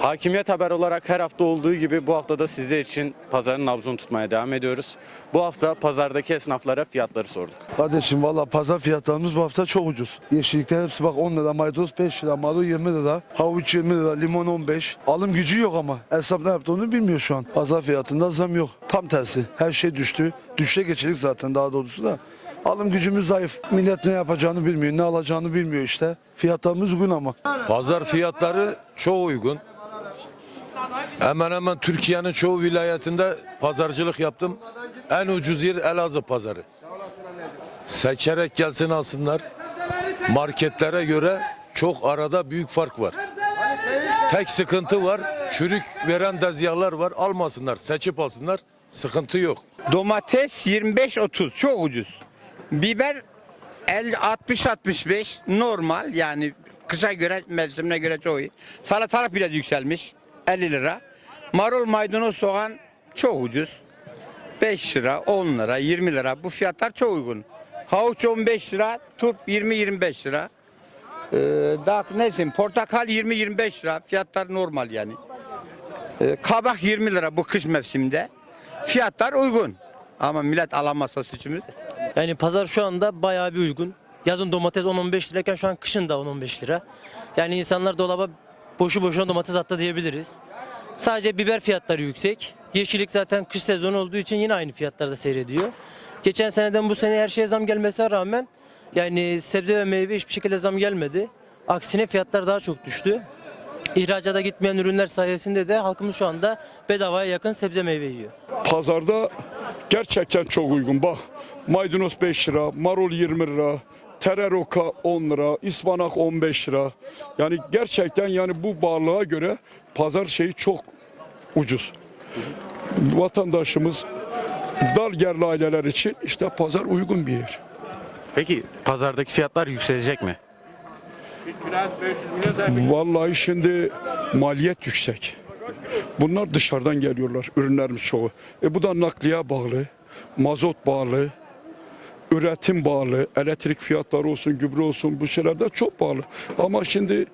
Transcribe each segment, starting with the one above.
Hakimiyet Haber olarak her hafta olduğu gibi bu hafta da sizler için pazarın nabzını tutmaya devam ediyoruz. Bu hafta pazardaki esnaflara fiyatları sorduk. Kardeşim valla pazar fiyatlarımız bu hafta çok ucuz. Yeşillikler hepsi bak 10 lira, maydanoz 5 lira, marul 20 lira, havuç 20 lira, limon 15. Alım gücü yok ama. Esnaf ne yaptığını bilmiyor şu an. Pazar fiyatında zam yok. Tam tersi. Her şey düştü. Düşe geçirdik zaten daha doğrusu da. Alım gücümüz zayıf. Millet ne yapacağını bilmiyor, ne alacağını bilmiyor işte. Fiyatlarımız uygun ama. Pazar fiyatları çok uygun. Hemen hemen Türkiye'nin çoğu vilayetinde pazarcılık yaptım. En ucuz yer Elazığ pazarı. Seçerek gelsin alsınlar. Marketlere göre çok arada büyük fark var. Tek sıkıntı var. Çürük veren dezgahlar var. Almasınlar. Seçip alsınlar. Sıkıntı yok. Domates 25-30 çok ucuz. Biber 60-65 normal yani kışa göre mevsimine göre çok iyi. Salatalık biraz yükselmiş 50 lira. Marul maydanoz soğan çok ucuz. 5 lira 10 lira 20 lira bu fiyatlar çok uygun. Havuç 15 lira turp 20-25 lira. Ee, daha neyse portakal 20-25 lira fiyatlar normal yani. Ee, kabak 20 lira bu kış mevsiminde. Fiyatlar uygun. Ama millet alamazsa suçumuz. Yani pazar şu anda bayağı bir uygun. Yazın domates 10-15 lirayken şu an kışın da 10-15 lira. Yani insanlar dolaba boşu boşuna domates attı diyebiliriz. Sadece biber fiyatları yüksek. Yeşillik zaten kış sezonu olduğu için yine aynı fiyatlarda seyrediyor. Geçen seneden bu sene her şeye zam gelmesine rağmen yani sebze ve meyve hiçbir şekilde zam gelmedi. Aksine fiyatlar daha çok düştü. İhracata gitmeyen ürünler sayesinde de halkımız şu anda bedavaya yakın sebze meyve yiyor. Pazarda gerçekten çok uygun. Bak maydanoz 5 lira, marul 20 lira, tereroka 10 lira, ıspanak 15 lira. Yani gerçekten yani bu bağlığa göre pazar şeyi çok ucuz. Vatandaşımız dar gelirli aileler için işte pazar uygun bir yer. Peki pazardaki fiyatlar yükselecek mi? Vallahi şimdi maliyet yüksek. Bunlar dışarıdan geliyorlar ürünlerimiz çoğu. E bu da nakliye bağlı, mazot bağlı, üretim bağlı, elektrik fiyatları olsun, gübre olsun bu şeyler de çok bağlı. Ama şimdi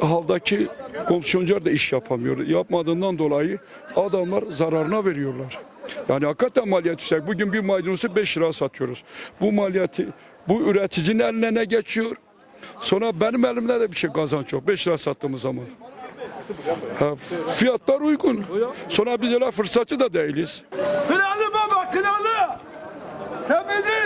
haldaki komisyoncular da iş yapamıyor. Yapmadığından dolayı adamlar zararına veriyorlar. Yani hakikaten maliyet yüksek. Bugün bir maydanozu 5 lira satıyoruz. Bu maliyeti bu üreticinin eline ne geçiyor? Sonra benim elimde de bir şey kazanç yok. 5 lira sattığımız zaman. Ha, fiyatlar uygun. Sonra biz öyle fırsatçı da değiliz. Kınalı baba kınalı. Hepiniz